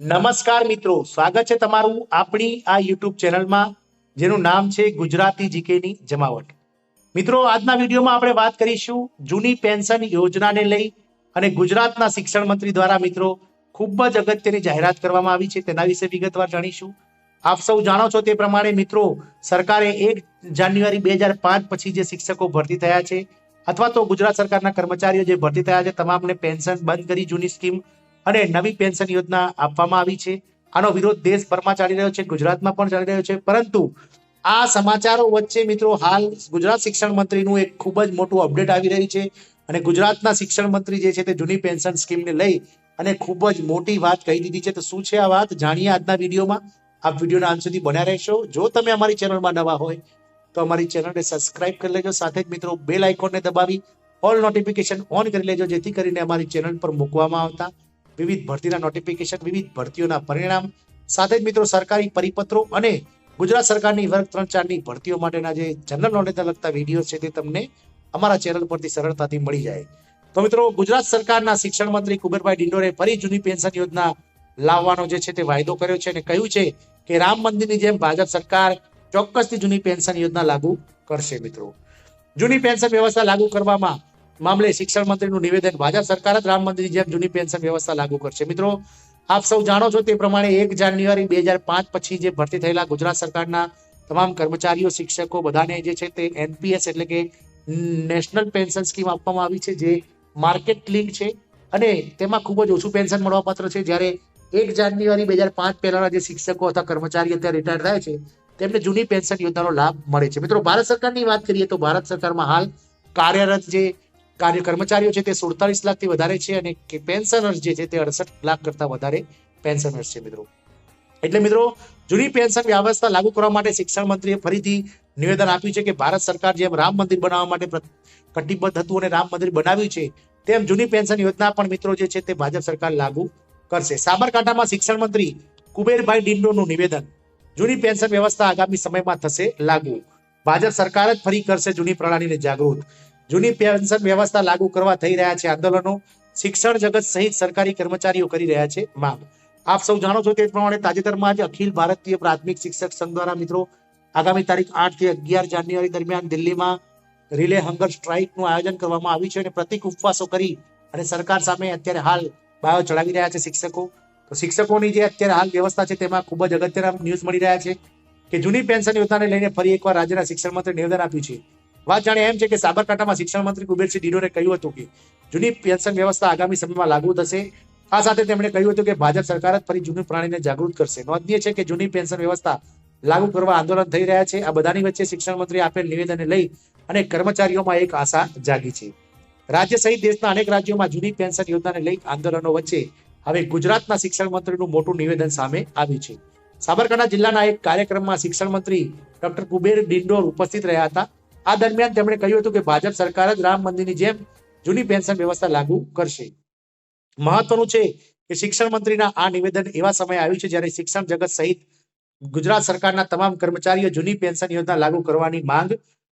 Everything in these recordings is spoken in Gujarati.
નમસ્કાર મિત્રો, સ્વાગત છે તમારું આપણી આ યુટ્યુબ ચેનલમાં, જેનું નામ છે ગુજરાતી જીકેની જમાવટ. મિત્રો, આજના વિડીયોમાં આપણે વાત કરીશું જૂની પેન્શન યોજનાને લઈ અને ગુજરાતના શિક્ષણ મંત્રી દ્વારા મિત્રો, ખૂબ જ અગત્યની જાહેરાત કરવામાં આવી છે. તેના વિશે વિગતવાર જાણીશું. આપ સૌ જાણો છો તે પ્રમાણે મિત્રો, સરકારે એક જાન્યુઆરી બે હજાર પાંચ પછી જે શિક્ષકો ભરતી થયા છે, અથવા તો ગુજરાત સરકારના કર્મચારીઓ જે ભરતી થયા છે, તમામને પેન્શન બંધ કરી જૂની સ્કીમ અને નવી પેન્શન યોજના આપવામાં આવી છે. આનો વિરોધ દેશભરમાં ચાલી રહ્યો છે, ગુજરાતમાં પણ ચાલી રહ્યો છે. પરંતુ આ સમાચારો વચ્ચે મિત્રો હાલ ગુજરાત શિક્ષણ મંત્રીનું એક ખૂબ જ મોટું અપડેટ આવી રહ્યું છે અને ગુજરાતના શિક્ષણ મંત્રી જે છે તે જૂની પેન્શન સ્કીમને લઈ અને ખૂબ જ મોટી વાત કહી દીધી છે. તો શું છે આ વાત? જાણીએ આજના વિડીયોમાં. આપ વિડીયોના અંત સુધી બન્યા રહેશો. જો તમે અમારી ચેનલમાં નવા હોય, તો અમારી ચેનલને સબસ્ક્રાઇબ કરી લેજો. સાથે જ મિત્રો બેલ આઇકોનને દબાવી, ઓલ નોટિફિકેશન ઓન કરી લેજો, જેથી કરીને અમારી ચેનલ પર મૂકવામાં આવતા વિવિધ ભરતીના નોટિફિકેશન વિવિધ ભરતીઓના પરિણામ, સાથે જ મિત્રો સરકારી પરિપત્રો અને ગુજરાત સરકારની વર્ગ ત્રણ ચારની ભરતીઓ માટેના જે જનરલ નોલેજને લગતા વીડિયો છે તે તમને અમારા ચેનલ પરથી સરળતાથી મળી જાય. તો મિત્રો, ગુજરાત સરકારના શિક્ષણ મંત્રી કુબેરભાઈ ડિંડોરે ફરી જૂની પેન્શન યોજના લાવવાનો જે છે તે વાયદો કર્યો છે અને કહ્યું છે કે રામ મંદિરની જેમ ભાજપ સરકાર ચોક્કસથી જૂની પેન્શન યોજના લાગુ કરશે મિત્રો. જૂની પેન્શન વ્યવસ્થા લાગુ કરવામાં મામલે શિક્ષણ મંત્રીનું નિવેદન ભાજપ સરકાર જ રામ મંદિરની જેમ જૂની પેન્શન વ્યવસ્થા લાગુ કરશે. મિત્રો, આપ સૌ જાણો છો તે પ્રમાણે એક જાન્યુઆરી બે હજાર પાંચ પછી જે ભરતી થયેલા ગુજરાત સરકારના તમામ કર્મચારીઓ, શિક્ષકો બધાને જે છે તે એનપીએસ એટલે કે નેશનલ પેન્શન સ્કીમ આપવામાં આવી છે, જે માર્કેટ લિંક છે અને તેમાં ખૂબ જ ઓછું પેન્શન મળવાપાત્ર છે. જ્યારે એક જાન્યુઆરી બે હજાર પાંચ પહેલાના જે શિક્ષકો અથવા કર્મચારી અત્યારે રિટાયર થાય છે, તેમને જૂની પેન્શન યોજનાનો લાભ મળે છે. મિત્રો, ભારત સરકારની વાત કરીએ તો ભારત સરકારમાં હાલ કાર્યરત જે કાર્ય કર્મચારીઓ છે તે સુડતાલીસ લાખથી વધારે છે અને પેન્શનર્સ જે છે તે અડસઠ લાખ કરતા વધારે પેન્શનર્સ છે, મિત્રો. એટલે મિત્રો, જૂની પેન્શન વ્યવસ્થા લાગુ કરવા માટે શિક્ષણ મંત્રીએ ફરીથી નિવેદન આપ્યું છે કે ભારત સરકાર જેમ રામ મંદિર બનાવવા માટે કટિબદ્ધ હતું અને રામ મંદિર બનાવ્યું છે, તેમ જૂની પેન્શન યોજના પણ મિત્રો જે છે તે ભાજપ સરકાર લાગુ કરશે. સાબરકાંઠામાં શિક્ષણ મંત્રી કુબેરભાઈ ડિંડોનું નિવેદન, જૂની પેન્શન વ્યવસ્થા આગામી સમયમાં થશે લાગુ. ભાજપ સરકાર જ ફરી કરશે જૂની પ્રણાલીને જાગૃત. જૂની પેન્શન વ્યવસ્થા લાગુ કરવા થઈ રહ્યા છે આંદોલનો. શિક્ષણ જગત સહિત સરકારી કર્મચારીઓ કરી રહ્યા છે માંગ. આપ સૌ જાણો છો તે પ્રમાણે તાજેતરમાં જ અખિલ ભારતીય પ્રાથમિક શિક્ષક સંઘ દ્વારા મિત્રો આગામી તારીખ આઠથી અગિયાર જાન્યુઆરી દરમિયાન દિલ્હીમાં રિલે હંગર સ્ટ્રાઇકનું આયોજન કરવામાં આવ્યું છે અને પ્રતિક ઉપવાસો કરી અને સરકાર સામે અત્યારે હાલ બાયો ચડાવી રહ્યા છે શિક્ષકો. તો શિક્ષકોની જે અત્યારે હાલ વ્યવસ્થા છે તેમાં ખૂબ જ અગત્યના ન્યૂઝ મળી રહ્યા છે કે જૂની પેન્શન યોજનાને લઈને ફરી એકવાર રાજ્યના શિક્ષણ મંત્રી નિવેદન આપ્યું છે. વાત જાણે એમ છે કે સાબરકાંઠામાં શિક્ષણ મંત્રી કુબેરસિંહ ડિડોરે કહ્યું હતું કે જૂની પેન્શન વ્યવસ્થા આગામી સમયમાં લાગુ થશે. આ સાથે તેમણે કહ્યું હતું કે ભાજપ સરકાર જ ફરી જૂની પ્રાણીને જાગૃત કરશે. નોંધનીય છે કે જૂની પેન્શન વ્યવસ્થા લાગુ કરવા આંદોલન થઈ રહ્યા છે. આ બધાની વચ્ચે શિક્ષણ મંત્રી આપેલ નિવેદનને લઈ અને કર્મચારીઓમાં એક આશા જાગી છે. રાજ્ય સહિત દેશના અનેક રાજ્યોમાં જૂની પેન્શન યોજનાને લઈ આંદોલનો વચ્ચે હવે ગુજરાતના શિક્ષણ મંત્રીનું મોટું નિવેદન સામે આવ્યું છે. સાબરકાંઠા જિલ્લાના એક કાર્યક્રમમાં શિક્ષણ મંત્રી ડોક્ટર કુબેર ડિંડોર ઉપસ્થિત રહ્યા હતા. આ દરમિયાન તેમણે કહ્યું હતું કે ભાજપ સરકાર જ રામ મંદિરની જેમ જૂની પેન્શન વ્યવસ્થા લાગુ કરશે. મહત્વનું છે કે શિક્ષણ મંત્રીના આ નિવેદન એવા સમયે આવ્યું છે જ્યારે શિક્ષણ જગત સહિત ગુજરાત સરકારના તમામ કર્મચારીઓ જૂની પેન્શન યોજના લાગુ કરવાની માંગ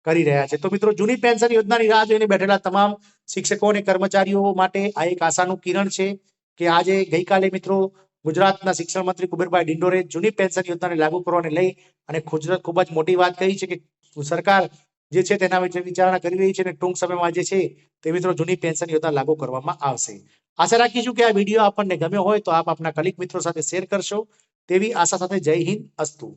કરી રહ્યા છે. તો મિત્રો, જૂની પેન્શન યોજનાની રાહ જોઈને બેઠેલા તમામ શિક્ષકો અને કર્મચારીઓ માટે આ એક આશાનું કિરણ છે કે આજે ગઈકાલે મિત્રો, ગુજરાતના શિક્ષણ મંત્રી કુબેરભાઈ ડિંડોરે જૂની પેન્શન યોજનાને લાગુ કરવાને લઈ અને ખૂબ જ મોટી વાત કહી છે કે સરકાર જે છે તેના વિશે વિચારણા કરી રહી છે અને ટૂંક સમયમાં જે છે તે મિત્રો જૂની પેન્શન યોજના લાગુ કરવામાં આવશે. આશા રાખીશું કે આ વીડિયો આપણને ગમ્યો હોય તો આપ આપના કલિક મિત્રો સાથે શેર કરશો. તેવી આશા સાથે જય હિન્દ, અસ્તુ.